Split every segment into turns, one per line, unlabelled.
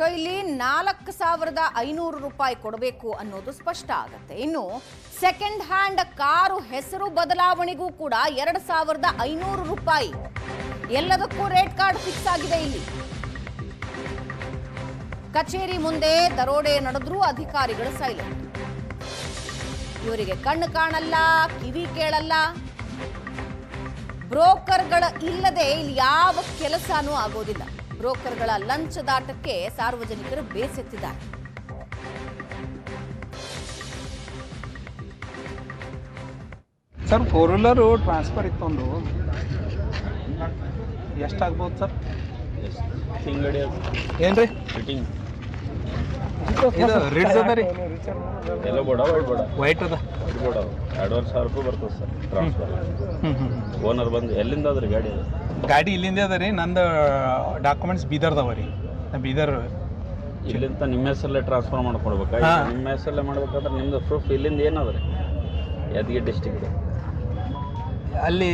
So ಇಲ್ಲಿ ನಾಲ್ಕು ಸಾವಿರದ ಐನೂರು ರೂಪಾಯಿ ಕೊಡಬೇಕು ಅನ್ನೋದು ಸ್ಪಷ್ಟ ಆಗುತ್ತೆ. ಇನ್ನು ಸೆಕೆಂಡ್ ಹ್ಯಾಂಡ್ ಕಾರು ಹೆಸರು ಬದಲಾವಣೆಗೂ ಕೂಡ ಎರಡು ಸಾವಿರದ ಐನೂರು ರೂಪಾಯಿ. ಎಲ್ಲದಕ್ಕೂ ರೇಟ್ ಕಾರ್ಡ್ ಫಿಕ್ಸ್ ಆಗಿದೆ ಇಲ್ಲಿ. ಕಚೇರಿ ಮುಂದೆ ದರೋಡೆ ನಡೆದ್ರೂ ಅಧಿಕಾರಿಗಳು ಸೈಲೆಂಟ್ ಇವರಿಗೆ ಕಣ್ಣು ಕಾಣಲ್ಲ, ಕಿವಿ ಕೇಳಲ್ಲ. ಬ್ರೋಕರ್ಗಳ ಇಲ್ಲದೆ ಇಲ್ಲಿ ಯಾವ ಕೆಲಸನೂ ಆಗೋದಿಲ್ಲ. ಬ್ರೋಕರ್ಗಳ ಲಂಚದಾಟಕ್ಕೆ ಸಾರ್ವಜನಿಕರು ಬೇಸೆತ್ತಿದ್ದಾರೆ.
ಸರ್ ಫೋರ್ ವೀಲರು ಟ್ರಾನ್ಸ್ಫರ್ ಇತ್ತು ಒಂದು ಎಷ್ಟಾಗ್ಬೋದು ಸರ್?
ತಿಂಗಡಿ
ಏನು ರೀ
ಫಿಟ್ಟಿಂಗ್
ಇದು ರಿಡ್ಸ್ ಅದ ರೀ.
ಎಲ್ಲೋ ಬೋಡ ವೈಟ್ ಬೋಡ
ವೈಟ್ ಅದ.
ವೈಟ್ ಬೋಡ ಎರಡುವರೆ ಸಾವಿರ ರೂಪಾಯಿ ಬರ್ತದೆ ಸರ್ ಟ್ರಾನ್ಸ್ಫರ್ ಓನರ್ ಬಂದು ಎಲ್ಲಿಂದ ಅದ್ರಿ ಗಾಡಿ
ಗಾಡಿ ಇಲ್ಲಿಂದ ಅದ ರೀ ನಂದು ಡಾಕ್ಯುಮೆಂಟ್ಸ್ ಬೀದರ್ದವ ರೀ. ನಾ ಬೀದರ್
ಇಲ್ಲಿಂದ ನಿಮ್ಮ ಹೆಸರಲ್ಲೇ ಟ್ರಾನ್ಸ್ಫರ್ ಮಾಡ್ಕೊಡ್ಬೇಕಾ. ನಿಮ್ಮ ಹೆಸರಲ್ಲೇ ಮಾಡ್ಬೇಕಂದ್ರೆ ನಿಮ್ದು ಪ್ರೂಫ್ ಇಲ್ಲಿಂದ ಏನದ ರೀ? ಯಾದಗಿರಿ ಡಿಸ್ಟಿಕ್
ಅಲ್ಲಿ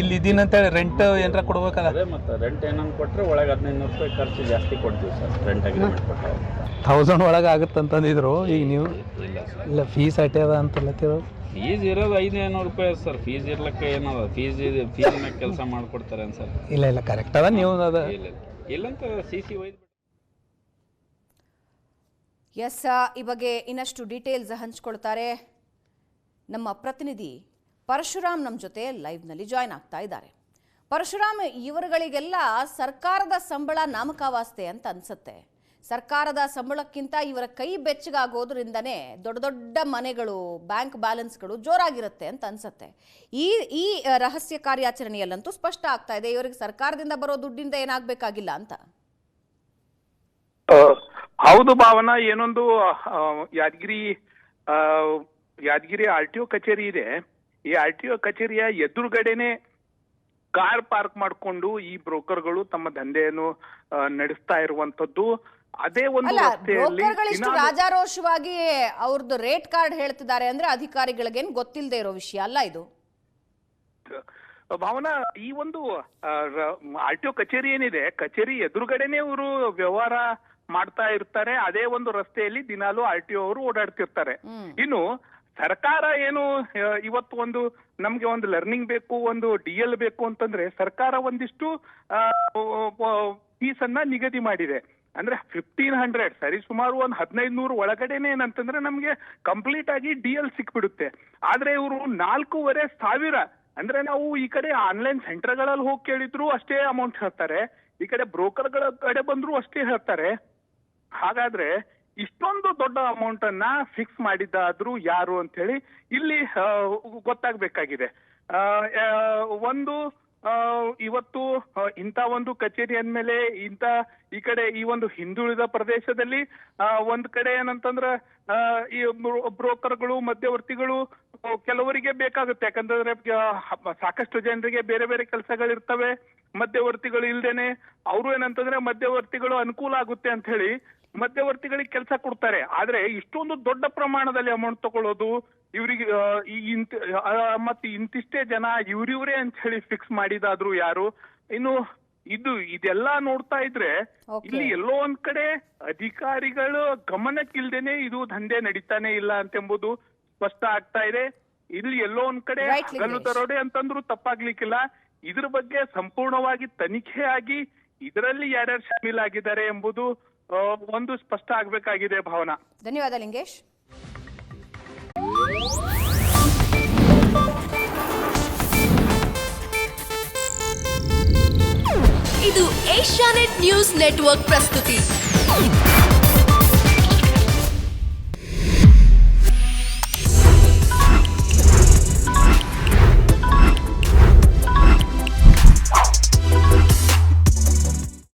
ಇಲ್ಲಿ ಇದೀನಿ ಅಂತೇಳಿ ರೆಂಟ್ ಏನಾರ ಕೊಡ್ಬೇಕಲ್ಲ?
ಅದೇ ಮತ್ತು ರೆಂಟ್ ಏನಂತ ಕೊಟ್ಟರೆ ಒಳಗೆ ಹದಿನೈದು ರೂಪಾಯಿ ಖರ್ಚು ಜಾಸ್ತಿ ಕೊಡ್ತೀವಿ ಸರ್ ರೆಂಟ್ ಅಗ್ರಿಮೆಂಟ್ ಕೊಟ್ಟಾಗ
ಥೌಸಂಡ್ ಒಳಗೆ ಆಗುತ್ತೆ ಅಂತಂದಿದ್ರು ಈಗ ನೀವು
ಇಲ್ಲ ಸರ್.
ಇಲ್ಲ ಫೀಸ್ ಅಟ್ಟೆ ಅದ ಅಂತಲ್ಲತ್ತಿರೋ
ಫೀಸ್ ಇರೋದು ಐನೂರು ರೂಪಾಯಿ ಸರ್ ಫೀಸ್ ಇರ್ಲಿಕ್ಕೆ ಏನದ ಫೀಸ್ ಇದು ಫೀಸ್ ಮ್ಯಾಗ ಕೆಲಸ ಮಾಡ್ಕೊಡ್ತಾರೆ ಸರ್.
ಇಲ್ಲ ಇಲ್ಲ ಕರೆಕ್ಟ್ ಅದ ನೀವು ಅದ.
ಇಲ್ಲ ಇಲ್ಲಂತ ಸಿ ಸಿ ವೈ
ಎಸ್ ಈ ಬಗ್ಗೆ ಇನ್ನಷ್ಟು ಡೀಟೇಲ್ಸ್ ಹಂಚ್ಕೊಳ್ತಾರೆ ನಮ್ಮ ಪ್ರತಿನಿಧಿ ಪರಶುರಾಮ್ ನಮ್ಮ ಜೊತೆ ಲೈವ್ನಲ್ಲಿ ಜಾಯ್ನ್ ಆಗ್ತಾ ಇದ್ದಾರೆ. ಪರಶುರಾಮ್ ಇವರುಗಳಿಗೆಲ್ಲ ಸರ್ಕಾರದ ಸಂಬಳ ನಾಮಕಾವಾಸ್ತೆ ಅಂತ ಅನ್ಸುತ್ತೆ. ಸರ್ಕಾರದ ಸಂಬಳಕ್ಕಿಂತ ಇವರ ಕೈ ಬೆಚ್ಚಗಾಗೋದ್ರಿಂದನೇ ದೊಡ್ಡ ದೊಡ್ಡ ಮನೆಗಳು, ಬ್ಯಾಂಕ್ ಬ್ಯಾಲೆನ್ಸ್ಗಳು ಜೋರಾಗಿರುತ್ತೆ ಅಂತ ಅನ್ಸುತ್ತೆ. ಈ ಈ ರಹಸ್ಯ ಕಾರ್ಯಾಚರಣೆಯಲ್ಲಂತೂ ಸ್ಪಷ್ಟ ಆಗ್ತಾ ಇದೆ. ಇವರಿಗೆ ಸರ್ಕಾರದಿಂದ ಬರೋ ದುಡ್ಡಿಂದ ಏನಾಗಬೇಕಾಗಿಲ್ಲ ಅಂತ.
ಹೌದು ಭಾವನಾ. ಏನೊಂದು ಯಾದಗಿರಿ ಯಾದಗಿರಿ ಆರ್ ಟಿ ಕಚೇರಿ ಇದೆ. ಈ ಆರ್ ಟಿ ಒ ಕಚೇರಿಯ ಎದುರುಗಡೆನೆ ಕಾರ್ ಪಾರ್ಕ್ ಮಾಡಿಕೊಂಡು ಈ ಬ್ರೋಕರ್ಗಳು ತಮ್ಮ ದಂಧೆಯನ್ನು ನಡೆಸ್ತಾ ಇರುವಂತದ್ದು ಅದೇ ಒಂದು
ಬ್ರೋಕರ್ಗಳಿಷ್ಟು ರಾಜಾರೋಷವಾಗಿ ಅವ್ರದ್ದು ರೇಟ್ ಕಾರ್ಡ್ ಹೇಳ್ತಿದ್ದಾರೆ ಅಂದ್ರೆ ಅಧಿಕಾರಿಗಳಿಗೇನು ಗೊತ್ತಿಲ್ಲದೆ ಇರೋ ವಿಷಯ ಅಲ್ಲ ಇದು?
ಭಾವನಾ ಈ ಒಂದು ಆರ್ ಟಿ ಒ ಕಚೇರಿ ಏನಿದೆ ಕಚೇರಿ ಎದುರುಗಡೆನೆ ಇವರು ವ್ಯವಹಾರ ಮಾಡ್ತಾ ಇರ್ತಾರೆ. ಅದೇ ಒಂದು ರಸ್ತೆಯಲ್ಲಿ ದಿನಾಲು ಆರ್ ಟಿ ಒ ಅವರು ಓಡಾಡ್ತಿರ್ತಾರೆ. ಇನ್ನು ಸರ್ಕಾರ ಏನು ಇವತ್ತು ಒಂದು ನಮ್ಗೆ ಒಂದು ಲರ್ನಿಂಗ್ ಬೇಕು, ಒಂದು ಡಿ ಎಲ್ ಬೇಕು ಅಂತಂದ್ರೆ ಸರ್ಕಾರ ಒಂದಿಷ್ಟು ಫೀಸ್ ಅನ್ನ ನಿಗದಿ ಮಾಡಿದೆ. ಅಂದ್ರೆ ಫಿಫ್ಟೀನ್ ಹಂಡ್ರೆಡ್ ಸರಿ ಸುಮಾರು ಒಂದು ಹದಿನೈದು ನೂರು ಒಳಗಡೆನೆ ಏನಂತಂದ್ರೆ ನಮ್ಗೆ ಕಂಪ್ಲೀಟ್ ಆಗಿ ಡಿ ಎಲ್ ಸಿಕ್ಬಿಡುತ್ತೆ. ಆದ್ರೆ ಇವರು ನಾಲ್ಕೂವರೆ ಸಾವಿರ, ಅಂದ್ರೆ ನಾವು ಈ ಕಡೆ ಆನ್ಲೈನ್ ಸೆಂಟರ್ಗಳಲ್ಲಿ ಹೋಗಿ ಕೇಳಿದ್ರು ಅಷ್ಟೇ ಅಮೌಂಟ್ ಹೇಳ್ತಾರೆ. ಈ ಕಡೆ ಬ್ರೋಕರ್ಗಳ ಕಡೆ ಬಂದ್ರು ಅಷ್ಟೇ ಹೇಳ್ತಾರೆ. ಹಾಗಾದ್ರೆ ಇಷ್ಟೊಂದು ದೊಡ್ಡ ಅಮೌಂಟ್ ಅನ್ನ ಫಿಕ್ಸ್ ಮಾಡಿದ್ದಾದ್ರೂ ಯಾರು ಅಂತ ಹೇಳಿ ಇಲ್ಲಿ ಗೊತ್ತಾಗಬೇಕಾಗಿದೆ. ಒಂದು ಇವತ್ತು ಇಂಥ ಒಂದು ಕಚೇರಿ ಅಂದ್ಮೇಲೆ ಇಂಥ ಈ ಕಡೆ ಈ ಒಂದು ಹಿಂದುಳಿದ ಪ್ರದೇಶದಲ್ಲಿ ಒಂದ್ ಕಡೆ ಏನಂತಂದ್ರ ಈ ಬ್ರೋ- ಬ್ರೋಕರ್ಗಳು, ಮಧ್ಯವರ್ತಿಗಳು ಕೆಲವರಿಗೆ ಬೇಕಾಗುತ್ತೆ. ಯಾಕಂತಂದ್ರೆ ಸಾಕಷ್ಟು ಜನರಿಗೆ ಬೇರೆ ಬೇರೆ ಕೆಲಸಗಳಿರ್ತವೆ. ಮಧ್ಯವರ್ತಿಗಳು ಇಲ್ದೇನೆ, ಅವರು ಏನಂತಂದ್ರೆ ಮಧ್ಯವರ್ತಿಗಳು ಅನುಕೂಲ ಆಗುತ್ತೆ ಅಂತ ಹೇಳಿ ಮಧ್ಯವರ್ತಿಗಳಿಗೆ ಕೆಲಸ ಕೊಡ್ತಾರೆ. ಆದ್ರೆ ಇಷ್ಟೊಂದು ದೊಡ್ಡ ಪ್ರಮಾಣದಲ್ಲಿ ಅಮೌಂಟ್ ತಗೊಳ್ಳೋದು ಇವರಿಗೆ ಈ ಇಂತ ಮತ್ತೆ ಇಂತಿಷ್ಟೇ ಜನ ಇವ್ರಿವ್ರೆ ಅಂತ ಹೇಳಿ ಫಿಕ್ಸ್ ಮಾಡಿದಾದ್ರು ಯಾರು? ಇನ್ನು ಇದು ಇದೆಲ್ಲ ನೋಡ್ತಾ ಇದ್ರೆ ಇಲ್ಲಿ ಎಲ್ಲೋ ಒಂದ್ ಕಡೆ ಅಧಿಕಾರಿಗಳು ಗಮನಕ್ಕಿಲ್ದೇನೆ ಇದು ದಂಧೆ ನಡೀತಾನೆ ಇಲ್ಲ ಅಂತೆಂಬುದು ಸ್ಪಷ್ಟ ಆಗ್ತಾ ಇದೆ. ಇಲ್ಲಿ ಎಲ್ಲೋ ಒಂದ್ ಕಡೆ. ಹಗಲು ದರೋಡೆ ಅಂತಂದ್ರು ತಪ್ಪಾಗ್ಲಿಕ್ಕಿಲ್ಲ. ಇದ್ರ ಬಗ್ಗೆ ಸಂಪೂರ್ಣವಾಗಿ ತನಿಖೆ ಆಗಿ ಇದರಲ್ಲಿ ಯಾರ್ಯಾರು ಶಾಮೀಲಾಗಿದ್ದಾರೆ ಎಂಬುದು ಒಂದು ಸ್ಪಷ್ಟ ಆಗ್ಬೇಕಾಗಿದೆ ಭಾವನಾ.
ಧನ್ಯವಾದ ಲಿಂಗೇಶ್.
ಇದು ಏಷ್ಯಾನೆಟ್ ನ್ಯೂಸ್ ನೆಟ್ವರ್ಕ್ ಪ್ರಸ್ತುತಿ.